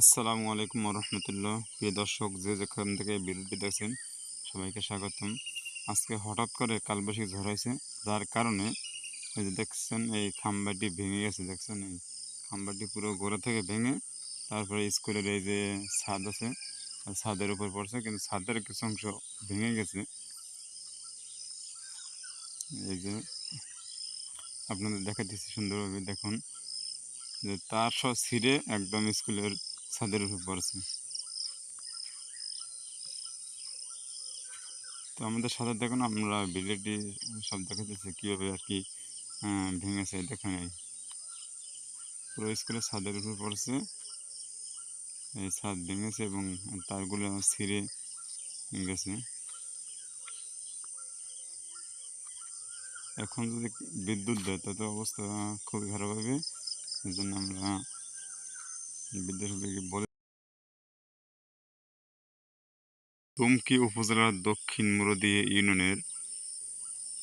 আসসালামু আলাইকুম রহমতুল্লাহ প্রিয় দর্শক, যে যেখান থেকে বিরতি দেখছেন, সবাইকে স্বাগতম। আজকে হঠাৎ করে কালবৈশাখী ঝড় হয়েছে, যার কারণে এই যে দেখছেন, এই খাম্বাটি ভেঙে গেছে, দেখছেন? এই খাম্বাটি পুরো গোড়া থেকে ভেঙে তারপরে স্কুলের এই যে ছাদ আছে ছাদের উপর পড়ছে, কিন্তু ছাদের কিছু অংশ ভেঙে গেছে। এই যে আপনাদের দেখাতেছি সুন্দরভাবে, দেখুন। যে তার সব ছিঁড়ে একদম স্কুলের ছাদের উপর পড়ছে। তো আমাদের সাথে দেখুন আমরা বিলেটি সব দেখাতেছি কীভাবে আর কি ভেঙেছে দেখুন এই। পুরো স্কুলের ছাদের উপর পড়ছে। এই ছাদ ভেঙেছে এবং তারগুলো ছিঁড়ে গেছে। এখন যদি বিদ্যুৎ দেয়, তাতে অবস্থা খুবই খারাপ হবে। এই জন্য আমরা টুমকি উপজেলার দক্ষিণ মুরদি ইউনিয়নের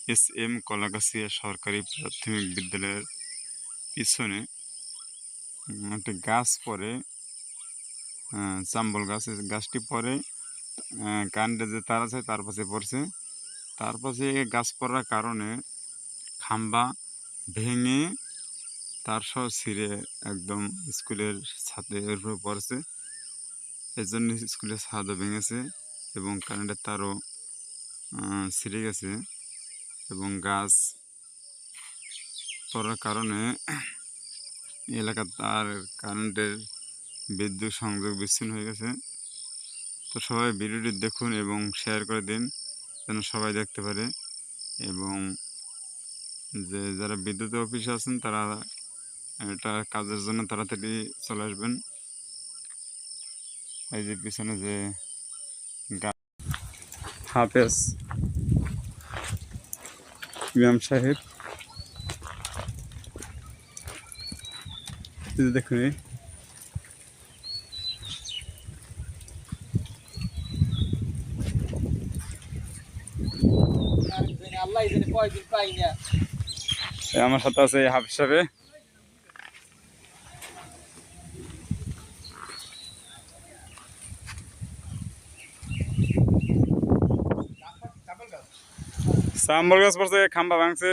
এস এম কলাগাছিয়া সরকারি প্রাথমিক বিদ্যালয়ের পিছনে একটা গাছ আহ, চাম্বল গাছ। গাছটি পরে কারেন্টের যে তার আছে তার পাশে পড়ছে। তার পাশে গাছ পড়ার কারণে খাম্বা ভেঙে তার সহ ছিঁড়ে একদম স্কুলের ছাদের উপরে পড়ছে। এর জন্য স্কুলের ছাদও ভেঙেছে এবং কারেন্টের তারও ছিঁড়ে গেছে এবং গাছ পড়ার কারণে এলাকার তার কারেন্টের বিদ্যুৎ সংযোগ বিচ্ছিন্ন হয়ে গেছে। তো সবাই ভিডিওটি দেখুন এবং শেয়ার করে দিন যেন সবাই দেখতে পারে এবং যে যারা বিদ্যুৎ অফিসে আছেন তারা এটা কাজের জন্য তাড়াতাড়ি চলে আসবেন। এই যে পিছনে যে হাফেজ ইমাম সাহেব। দেখুন আমার সাথে আছে হাফেজ সাহেব। সাম্বর গাছ পড়ছে খাম্বা ভাঙছে।